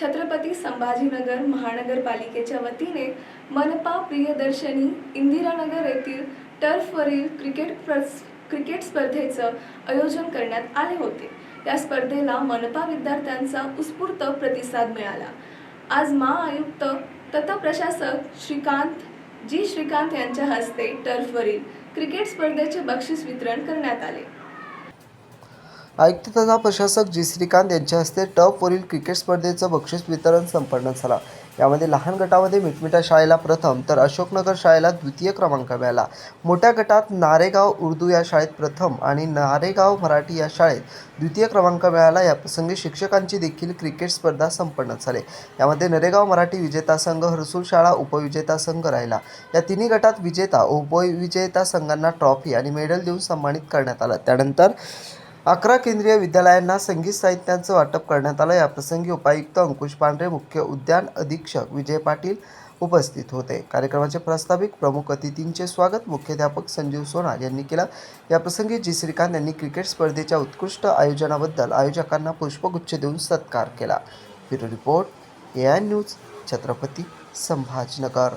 छत्रपती संभाजीनगर महानगरपालिकेच्या वतीने मनपा प्रियदर्शनी इंदिरानगर येथील टर्फवरील क्रिकेट प्रस क्रिकेट स्पर्धेचं आयोजन करण्यात आले होते. या स्पर्धेला मनपा विद्यार्थ्यांचा उत्स्फूर्त प्रतिसाद मिळाला. आज महाआयुक्त तथा प्रशासक श्रीकांत जी श्रीकांत यांच्या हस्ते टर्फवरील क्रिकेट स्पर्धेचे बक्षीस वितरण करण्यात आले. आयुक्त तथा प्रशासक जी श्रीकांत यांच्या हस्ते टपवरील क्रिकेट स्पर्धेचं बक्षीस वितरण संपन्न झाला. यामध्ये लहान गटामध्ये मिटमिटा शाळेला प्रथम तर अशोकनगर शाळेला द्वितीय क्रमांक मिळाला. मोठ्या गटात नारेगाव उर्दू या शाळेत प्रथम आणि नारेगाव मराठी या शाळेत द्वितीय क्रमांक मिळाला. याप्रसंगी शिक्षकांची देखील क्रिकेट स्पर्धा संपन्न झाली. यामध्ये नरेगाव मराठी विजेता संघ हरसूल शाळा उपविजेता संघ राहिला. या तिन्ही गटात विजेता उपविजेता संघांना ट्रॉफी आणि मेडल देऊन सन्मानित करण्यात आलं. त्यानंतर अकरा केंद्रीय विद्यालयांना संगीत साहित्यांचं वाटप करण्यात आलं. याप्रसंगी उपायुक्त अंकुश पांढरे मुख्य उद्यान अधीक्षक विजय पाटील उपस्थित होते. कार्यक्रमाचे प्रास्ताविक प्रमुख अतिथींचे स्वागत मुख्याध्यापक संजीव सोनार यांनी केलं. याप्रसंगी जी. श्रीकांत यांनी क्रिकेट स्पर्धेच्या उत्कृष्ट आयोजनाबद्दल आयोजकांना पुष्पगुच्छ देऊन सत्कार केला. Bureau report A I news Chhatrapati Sambhajinagar.